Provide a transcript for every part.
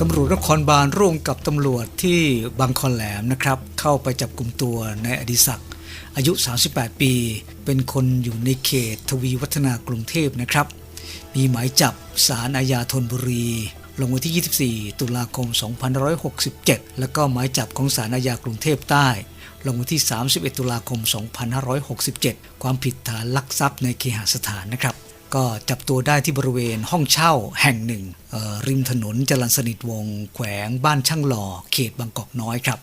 ตำรวจนครบาลร่วมกับตำรวจที่บางคอนแหลมนะครับ เข้าไปจับกลุ่มตัวในายอดิศักดิ์อายุ 38 ปี เป็นคนอยู่ในเขตทวีวัฒนากรุงเทพนะครับ มีหมายจับสารอาญาธนบุรี ลงวันที่ 24 ตุลาคม 2567 แล้วก็หมายจับของสารอาญากรุงเทพใต้ ลงวันที่ 31 ตุลาคม 2567 ความผิดฐานลักทรัพย์ในเคหสถานนะครับ ก็จับตัวได้ที่บริเวณห้องเช่าแห่งหนึ่งออริมถนนจรัญสนิทวงแขวงบ้านช่างหล่อ เขตบางกอกน้อยครับ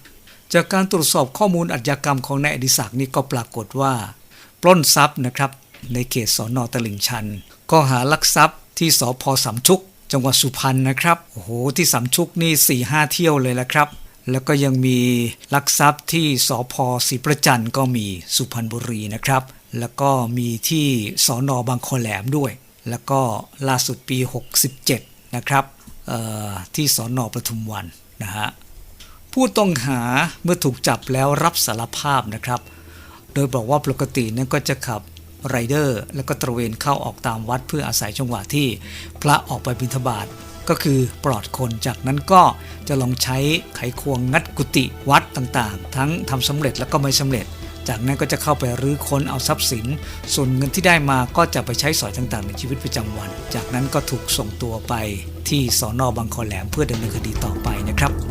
จากการตรวจสอบข้อมูลอาชญากรรมของนายอดิศักดิ์นี่ก็ปรากฏว่าปล้นทรัพย์นะครับในเขตสอนอตลิ่งชันก็หาลักทรัพย์ที่สพสามชุก จังหวัดสุพรรณนะครับโอ้โหที่สามชุกนี่4ี่ห้าเที่ยวเลยละครับ แล้วก็ยังมีลักทรัพย์ที่สพศรีประจันก็มีสุพรรณบุรีนะครับ แล้วก็มีที่สอนอบางคอแหลมด้วย แล้วก็ล่าสุดปี 67 นะครับที่สอนอปทุมวันนะฮะผู้ต้องหาเมื่อถูกจับแล้วรับสารภาพนะครับ โดยบอกว่าปกตินั้นก็จะขับไรเดอร์ แล้วก็ตระเวนเข้าออกตามวัดเพื่ออาศัยจังหวะที่พระออกไปบิณฑบาต ก็คือปลอดคนจากนั้นก็จะลองใช้ไขควงงัดกุฏิวัดต่างๆ ทั้งทำสำเร็จแล้วก็ไม่สำเร็จ จากนั้นก็จะเข้าไปรื้อค้นเอาทรัพย์สิน ส่วนเงินที่ได้มาก็จะไปใช้สอยต่างๆ ในชีวิตประจำวัน จากนั้นก็ถูกส่งตัวไปที่สอนอบางคอแหลมเพื่อดำเนินคดีต่อไปนะครับ